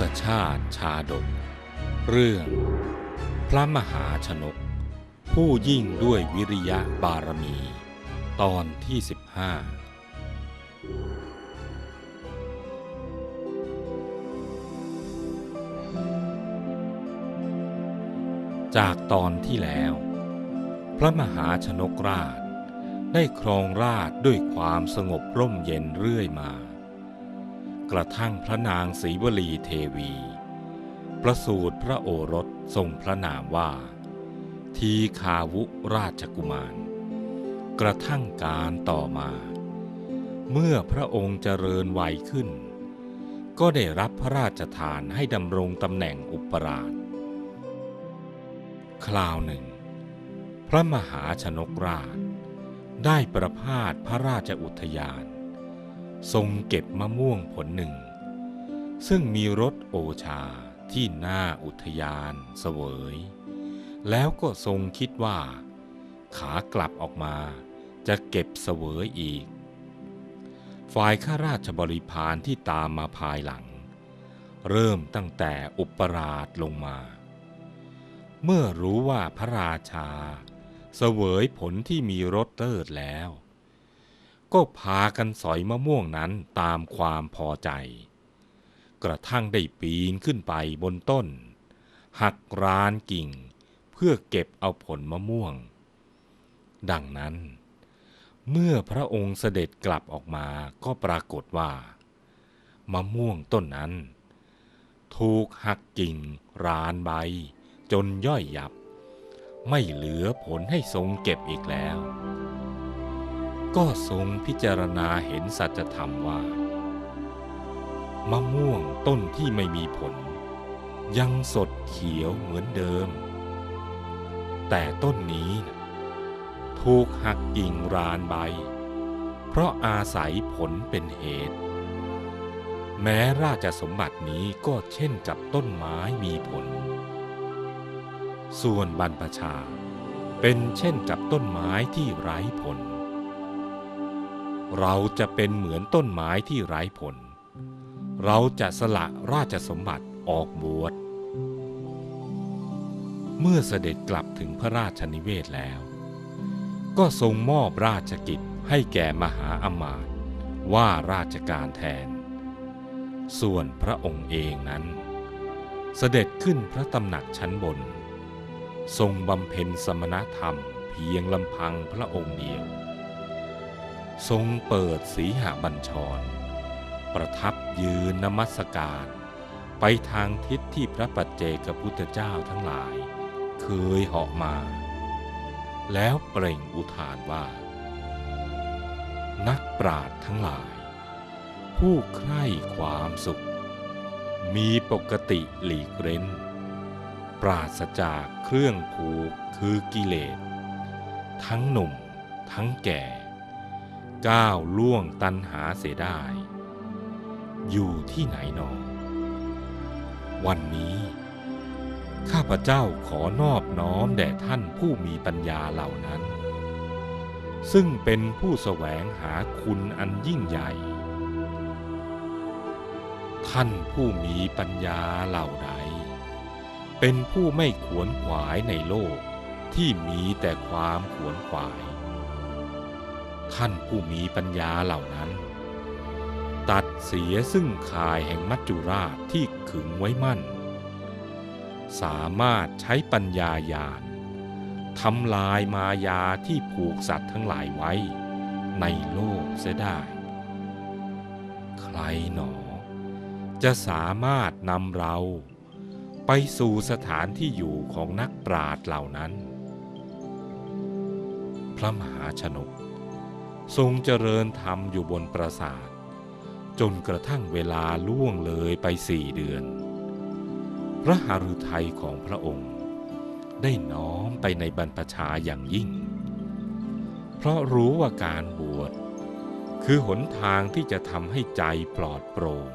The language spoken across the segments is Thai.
ศชาติชาดก เรื่อง พระมหาชนก ผู้ยิ่งด้วยวิริยะบารมี ตอนที่15จากตอนที่แล้ว พระมหาชนกราช ได้ครองราชด้วยความสงบร่มเย็นเรื่อยมา กระทั่งพระนางศรีวลีเทวี ประสูติพระโอรสทรงพระนามว่า ทีคาวุราชกุมาร กระทั่งการต่อมา เมื่อพระองค์เจริญวัยขึ้น ก็ได้รับพระราชทานให้ดำรงตำแหน่งอุปราช คราวหนึ่ง พระมหาชนกราชได้ประพาสพระราชอุทยาน ทรงเก็บมะม่วงผลหนึ่ง ซึ่งมีรสโอชาที่หน้าอุทยานเสวย แล้วก็ทรงคิดว่า ขากลับออกมาจะเก็บเสวยอีก ฝ่ายข้าราชบริพารที่ตามมาภายหลัง เริ่มตั้งแต่อุปราชลงมา เมื่อรู้ว่าพระราชา เสวยผลที่มีรสเลิศแล้ว ก็พากันสอยมะม่วงนั้นตามความพอใจ กระทั่งได้ปีนขึ้นไปบนต้น หักรานกิ่ง เพื่อเก็บเอาผลมะม่วง ดังนั้น เมื่อพระองค์เสด็จกลับออกมาก็ปรากฏว่า มะม่วงต้นนั้น ถูกหักกิ่ง รานใบ จนย่อยยับ ไม่เหลือผลให้ทรงเก็บอีกแล้ว ก็ทรงพิจารณาเห็นสัจธรรมว่า มะม่วงต้นที่ไม่มีผล ยังสดเขียวเหมือนเดิม แต่ต้นนี้ถูกหักกิ่งรานใบ เพราะอาศัยผลเป็นเหตุ แม้ราชสมบัตินี้ก็เช่นกับต้นไม้มีผล ส่วนบรรพชาเป็นเช่นกับต้นไม้ที่ไร้ผล เราจะเป็นเหมือนต้นไม้ที่ไร้ผล เราจะสละราชสมบัติออกบวช เมื่อเสด็จกลับถึงพระราชนิเวศแล้ว ก็ทรงมอบราชกิจให้แก่มหาอมาตย์ว่าราชการแทน ส่วนพระองค์เองนั้น เสด็จขึ้นพระตำหนักชั้นบน ทรงบำเพ็ญสมณธรรมเพียงลำพังพระองค์เดียว ทรงเปิดสีหบัญชร ประทับยืนนมัสการ ไปทางทิศที่พระปัจเจกพุทธเจ้าทั้งหลาย เคยเหาะมา แล้วเปล่งอุทานว่า นักปราชญ์ทั้งหลาย ผู้ใคร่ความสุข มีปกติหลีกเร้น ปราศจากเครื่องผูกคือกิเลส ทั้งหนุ่มทั้งแก่ ก้าวล่วงตันหาเสียได้ อยู่ที่ไหนหนอ วันนี้ ข้าพเจ้าขอนอบน้อมแด่ท่านผู้มีปัญญาเหล่านั้น ซึ่งเป็นผู้แสวงหาคุณอันยิ่งใหญ่ ท่านผู้มีปัญญาเหล่าใด เป็นผู้ไม่ขวนขวายในโลกที่มีแต่ความขวนขวาย ท่านผู้มีปัญญาเหล่านั้น ตัดเสียซึ่งข่ายแห่งมัจจุราชที่ขึงไว้มั่น สามารถใช้ปัญญาญาณทำลายมายาที่ผูกสัตว์ทั้งหลายไว้ ในโลกเสียได้ ใครหนอ จะสามารถนำเราไปสู่สถานที่อยู่ของนักปราชญ์เหล่านั้น พระมหาชนก ทรงเจริญธรรมอยู่บนปราสาท จนกระทั่งเวลาล่วงเลยไปสี่เดือน พระหฤทัยของพระองค์ ได้น้อมไปในบรรพชาอย่างยิ่ง เพราะรู้ว่าการบวช คือหนทางที่จะทำให้ใจปลอดโปร่ง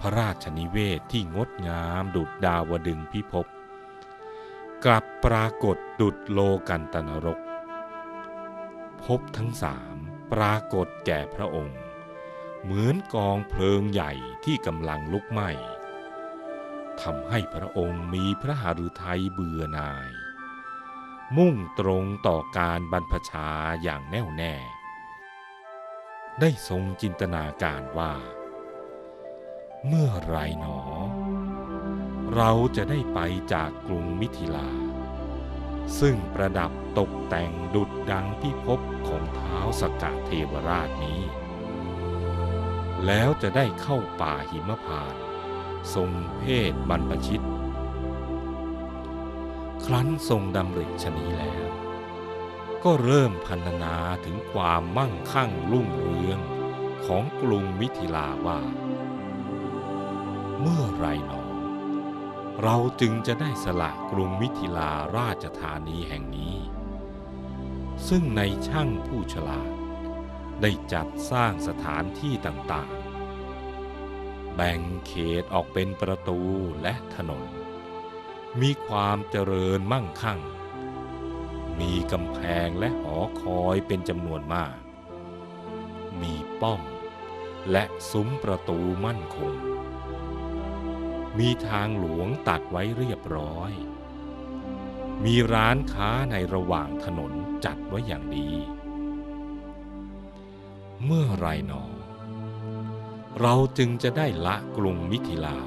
พระราชนิเวศที่งดงามดุจดาวดึงพิภพกลับปรากฏดุจโลกันตนรก พบทั้งสามปรากฏแก่พระองค์ เหมือนกองเพลิงใหญ่ที่กำลังลุกไหม้ทำให้พระองค์มีพระหฤทัยเบื่อหน่าย มุ่งตรงต่อการบรรพชาอย่างแน่วแน่ ได้ทรงจินตนาการว่า เมื่อไรหนอ เราจะได้ไปจากกรุงมิถิลา ซึ่งประดับตกแต่งดุดดังพิภพของเท้าสกกะเทวราชนี้ แล้วจะได้เข้าป่าหิมพานทรงเพศบรรพชิต ครั้นทรงดำริชนี้แล้ว ก็เริ่มพันนาถึงความมั่งคั่งรุ่งเรืองของกรุงมิถิลาว่า เมื่อไรหนอ เราจึงจะได้สละกรุงมิถิลาราชธานีแห่งนี้ ซึ่งในช่างผู้ฉลาด ได้จัดสร้างสถานที่ต่างๆ แบ่งเขตออกเป็นประตูและถนน มีความเจริญมั่งคั่ง มีกำแพงและหอคอยเป็นจำนวนมาก มีป้อมและซุ้มประตูมั่นคง มีทางหลวงตัดไว้เรียบร้อย มีร้านค้าในระหว่างถนนจัดไว้อย่างดี เมื่อไรหนอ เราจึงจะได้ละกรุงมิถิลา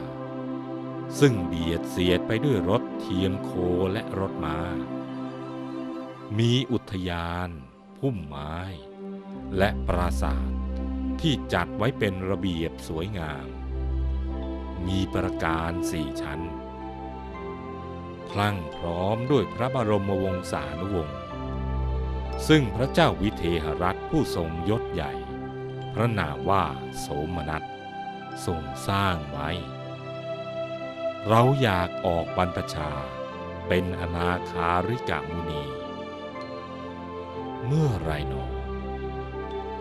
ซึ่งเบียดเสียดไปด้วยรถเทียมโคและรถมา้า มีอุทยาน พุ่มไม้ และปราสาทที่จัดไว้เป็นระเบียบสวยงาม มีประการสี่ชั้น พลั่งพร้อมด้วยพระบรมวงศานุวงศ์ซึ่งพระเจ้าวิเทหรัฐผู้ทรงยศใหญ่ พระนามว่าโสมนัสทรงสร้างไว้ เราอยากออกบรรพชาเป็นอนาคาริกามุนี เมื่อไรหนอ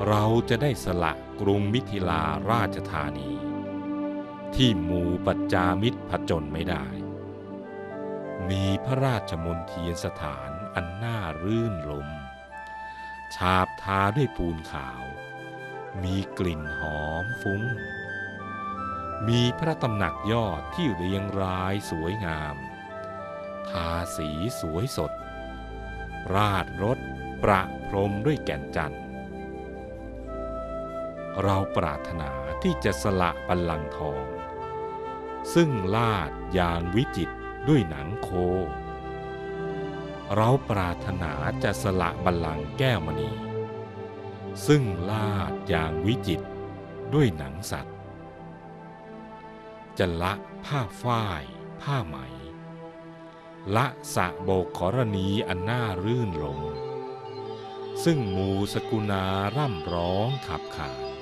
เราจะได้สละกรุงมิถิลาราชธานี ที่หมู่ปัจจามิตรผจญไม่ได้ มีพระราชมนเทียนสถานอันน่ารื่นลม ฉาบทาด้วยปูนขาว มีกลิ่นหอมฟุ้ง มีพระตำหนักยอดที่เรียงรายสวยงาม ทาสีสวยสด ราดรถประพรมด้วยแก่นจันทร์ เราปรารถนาที่จะสละบัลลังก์ทอง ซึ่งลาดอย่างวิจิตด้วยหนังโค เราปรารถนาจะสละบัลลังก์แก้วมณี ซึ่งลาดอย่างวิจิตด้วยหนังสัตว์จะละผ้าฝ้าย ผ้าไหม ละสะโบกขรณีอันน่ารื่นรมซึ่งหมูสกุณาร่ำร้องขับขาน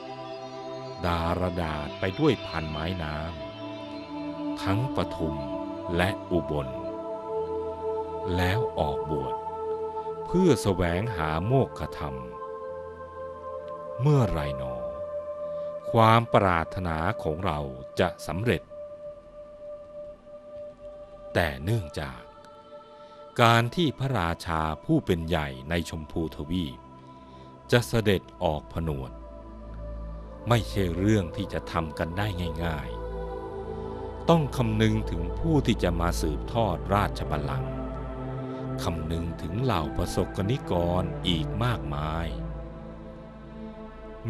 ดารดาษไปด้วยพันไม้น้ำทั้งปทุมและอุบล แล้วออกบวช เพื่อแสวงหาโมกขธรรม เมื่อไรหนอ ความปรารถนาของเราจะสำเร็จ แต่เนื่องจากการที่พระราชาผู้เป็นใหญ่ในชมพูทวีปจะเสด็จออกผนวด ไม่ใช่เรื่องที่จะทำกันได้ง่าย ๆ ต้องคำนึงถึงผู้ที่จะมาสืบทอดราชบัลลังก์คำนึงถึงเหล่าประสบกนิกรอีกมากมาย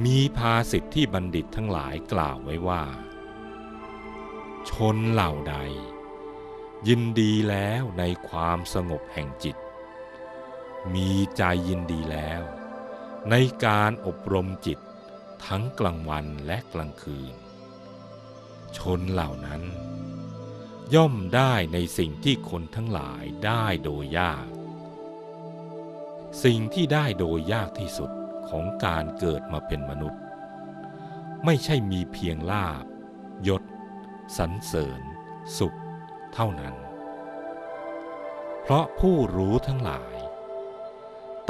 มีภาสิทธิที่บัณฑิตทั้งหลายกล่าวไว้ว่า ชนเหล่าใด ยินดีแล้วในความสงบแห่งจิต มีใจยินดีแล้ว ในการอบรมจิต ทั้งกลางวันและกลางคืน ชนเหล่านั้น ย่อมได้ในสิ่งที่คนทั้งหลายได้โดยยาก สิ่งที่ได้โดยยากที่สุดของการเกิดมาเป็นมนุษย์ ไม่ใช่มีเพียงลาบยศสรรเสริญ สุขเท่านั้น เพราะผู้รู้ทั้งหลาย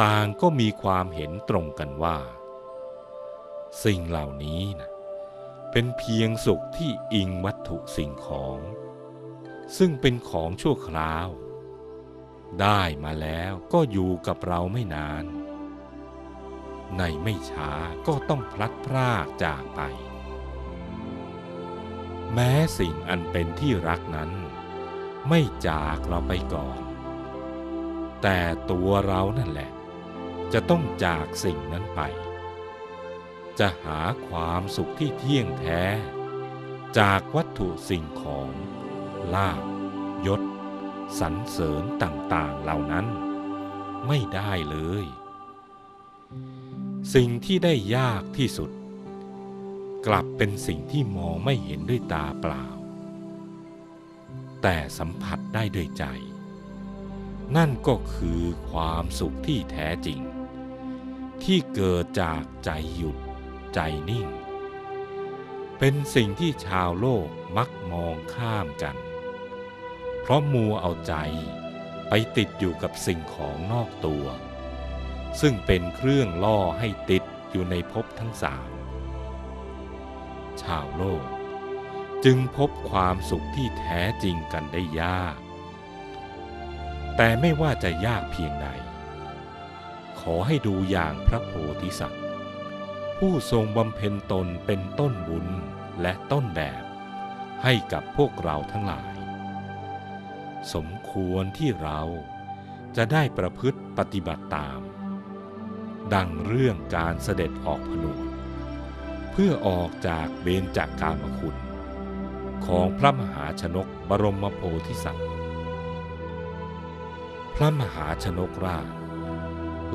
ต่างก็มีความเห็นตรงกันว่า สิ่งเหล่านี้นะเป็นเพียงสุขที่อิงวัตถุสิ่งของ ซึ่งเป็นของชั่วคราว ได้มาแล้วก็อยู่กับเราไม่นาน ในไม่ช้าก็ต้องพลัดพรากจากไป แม้สิ่งอันเป็นที่รักนั้น ไม่จากเราไปก่อน แต่ตัวเรานั่นแหละ จะต้องจากสิ่งนั้นไป จะหาความสุขที่เที่ยงแท้ จากวัตถุสิ่งของลาบยศสรรเสริญต่างๆเหล่านั้น ไม่ได้เลย สิ่งที่ได้ยากที่สุด กลับเป็นสิ่งที่มองไม่เห็นด้วยตาเปล่า แต่สัมผัสได้ด้วยใจ นั่นก็คือความสุขที่แท้จริง ที่เกิดจากใจหยุด ใจนิ่ง เป็นสิ่งที่ชาวโลกมักมองข้ามกัน เพราะมัวเอาใจไปติดอยู่กับสิ่งของนอกตัว ซึ่งเป็นเครื่องล่อให้ติดอยู่ในภพทั้งสามชาวโลก จึงพบความสุขที่แท้จริงกันได้ยาก แต่ไม่ว่าจะยากเพียงใดขอให้ดูอย่างพระโพธิสัตว์ ผู้ทรงบำเพ็ญตนเป็นต้นบุญและต้นแบบ ให้กับพวกเราทั้งหลาย สมควรที่เราจะได้ประพฤติปฏิบัติตาม ดังเรื่องการเสด็จออกผนวดเพื่อออกจากเบญจากกามคุณ ของพระมหาชนกบรมโพธิสัตว์ พระมหาชนกราช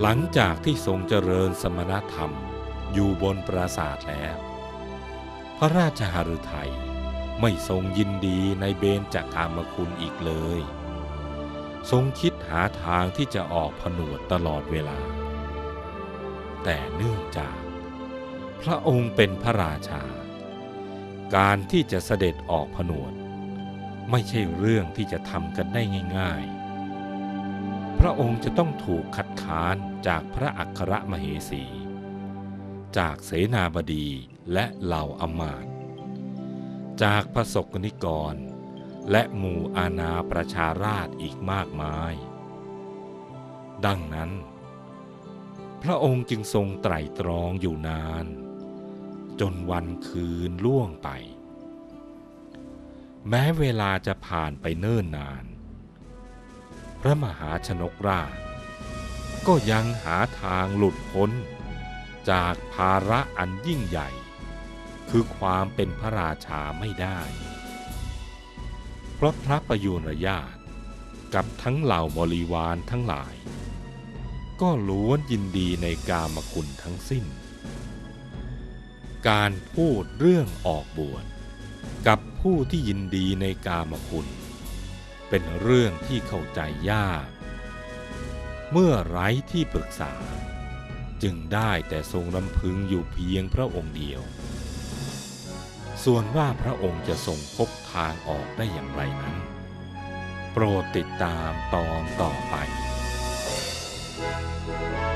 หลังจากที่ทรงเจริญสมณธรรม อยู่บนปราสาทแล้ว พระราชหฤทัยไม่ทรงยินดีในเบญจากกามคุณอีกเลย ทรงคิดหาทางที่จะออกผนวดตลอดเวลา แต่เนื่องจาก พระองค์เป็นพระราชา การที่จะเสด็จออกผนวด ไม่ใช่เรื่องที่จะทำกันได้ง่าย ๆ พระองค์จะต้องถูกคัดค้านจากพระอัครมเหสี จากเสนาบดีและเหล่าอำมาตย์จากพระสกนิกร และหมู่อาณาประชาราษฎร์อีกมากมาย ดังนั้น พระองค์จึงทรงไตรตรองอยู่นาน จนวันคืนล่วงไป แม้เวลาจะผ่านไปเนิ่นนาน พระมหาชนกราชก็ยังหาทางหลุดพ้น จากภาระอันยิ่งใหญ่ คือความเป็นพระราชาไม่ได้ เพราะพระประยุรญาติกับทั้งเหล่าบริวารทั้งหลาย ก็ล้วนยินดีในกามคุณทั้งสิ้น การพูดเรื่องออกบวชกับผู้ที่ยินดีในกามคุณ เป็นเรื่องที่เข้าใจยาก เมื่อไร้ที่ปรึกษา จึงได้แต่ทรงลำพึงอยู่เพียงพระองค์เดียว ส่วนว่าพระองค์จะทรงพบทางออกได้อย่างไรนั้น โปรดติดตามตอนต่อไป Thank